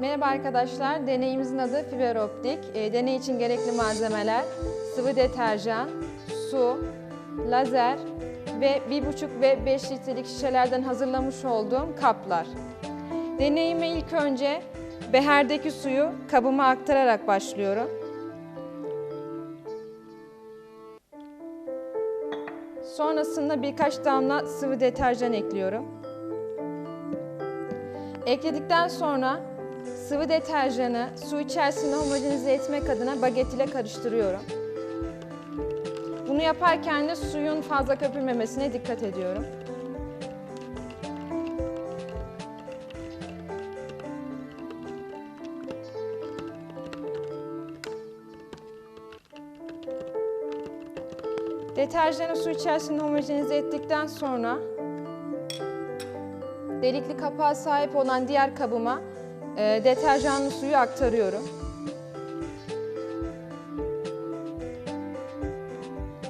Merhaba arkadaşlar, deneyimizin adı fiber optik. E, deney için gerekli malzemeler, sıvı deterjan, su, lazer ve 1,5 ve 5 litrelik şişelerden hazırlamış olduğum kaplar. Deneyime ilk önce beherdeki suyu kabıma aktararak başlıyorum. Sonrasında birkaç damla sıvı deterjan ekliyorum. Ekledikten sonra sıvı deterjanı su içerisinde homojenize etmek adına baget ile karıştırıyorum. Bunu yaparken de suyun fazla köpürmemesine dikkat ediyorum. Deterjanı su içerisinde homojenize ettikten sonra delikli kapağa sahip olan diğer kabıma e, deterjanlı suyu aktarıyorum.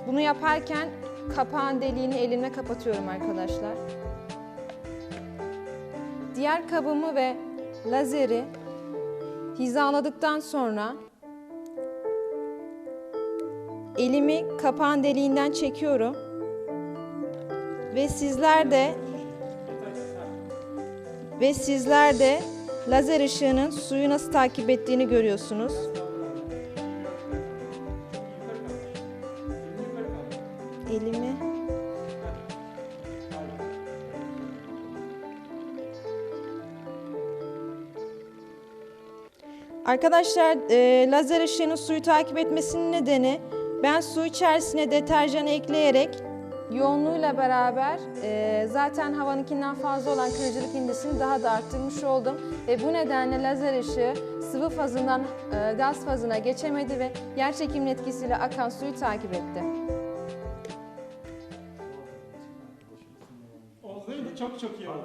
Bunu yaparken kapağın deliğini elimle kapatıyorum arkadaşlar. Diğer kabımı ve lazeri hizaladıktan sonra elimi kapağın deliğinden çekiyorum. Ve sizler de ve sizler de lazer ışığının suyu nasıl takip ettiğini görüyorsunuz. Elimi Arkadaşlar e, lazer ışığının suyu takip etmesinin nedeni ben su içerisine deterjan ekleyerek yoğunluğuyla beraber e, zaten havanınkinden fazla olan kırıcılık indisini daha da arttırmış oldum. Ve bu nedenle lazer ışığı sıvı fazından e, gaz fazına geçemedi ve yer çekiminin etkisiyle akan suyu takip etti. Oldu değil mi? Çok çok iyi oldu.